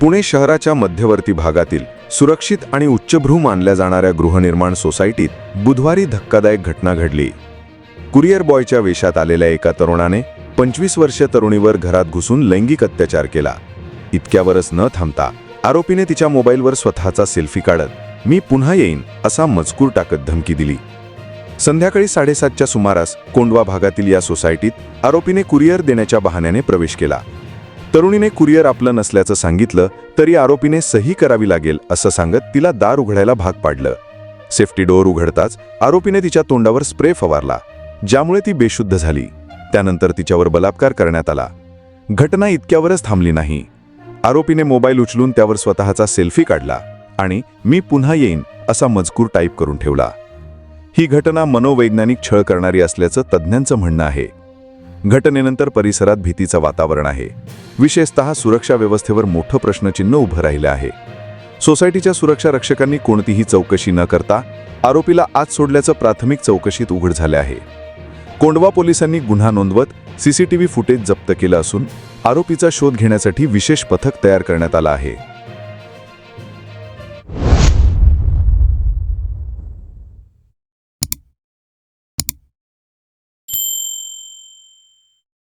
पुणे शहराच्या मध्यवर्ती भागातील सुरक्षित आणि उच्चभ्रू मानल्या जाणाऱ्या गृहनिर्माण सोसायटीत बुधवारी धक्कादायक घटना घडली. कुरिअर बॉयच्या वेशात आलेल्या एका तरुणाने पंचवीस वर्षीय तरुणीवर घरात घुसून लैंगिक अत्याचार केला. इतक्यावरच न थांबता आरोपीने तिच्या मोबाईलवर स्वतःचा सेल्फी काढत मी पुन्हा येईन असा मजकूर टाकत धमकी दिली. संध्याकाळी साडेसातच्या सुमारास कोंडवा भागातील या सोसायटीत आरोपीने कुरिअर देण्याच्या बहाण्याने प्रवेश केला. तरुणीने कुरिअर आपलं नसल्याचं सांगितलं तरी आरोपीने सही करावी लागेल असं सांगत तिला दार उघडायला भाग पाडलं. सेफ्टी डोअर उघडताच आरोपीने तिच्या तोंडावर स्प्रे फवारला ज्यामुळे ती बेशुद्ध झाली. त्यानंतर तिच्यावर बलात्कार करण्यात आला. घटना इतक्यावरच थांबली नाही. आरोपीने मोबाईल उचलून त्यावर स्वतःचा सेल्फी काढला आणि मी पुन्हा येईन असा मजकूर टाईप करून ठेवला. ही घटना मनोवैज्ञानिक छळ करणारी असल्याचं तज्ज्ञांचं म्हणणं आहे. घटनेनंतर परिसरात भीतीचं वातावरण आहे. विशेषतः सुरक्षा व्यवस्थेवर मोठं प्रश्नचिन्ह उभं राहिलं आहे. सोसायटीच्या सुरक्षा रक्षकांनी कोणतीही चौकशी न करता आरोपीला आज सोडल्याचं प्राथमिक चौकशीत उघड झाले आहे. कोंडवा पोलिसांनी गुन्हा नोंदवत सीसीटीव्ही फुटेज जप्त केलं असून आरोपीचा शोध घेण्यासाठी विशेष पथक तयार करण्यात आलं आहे.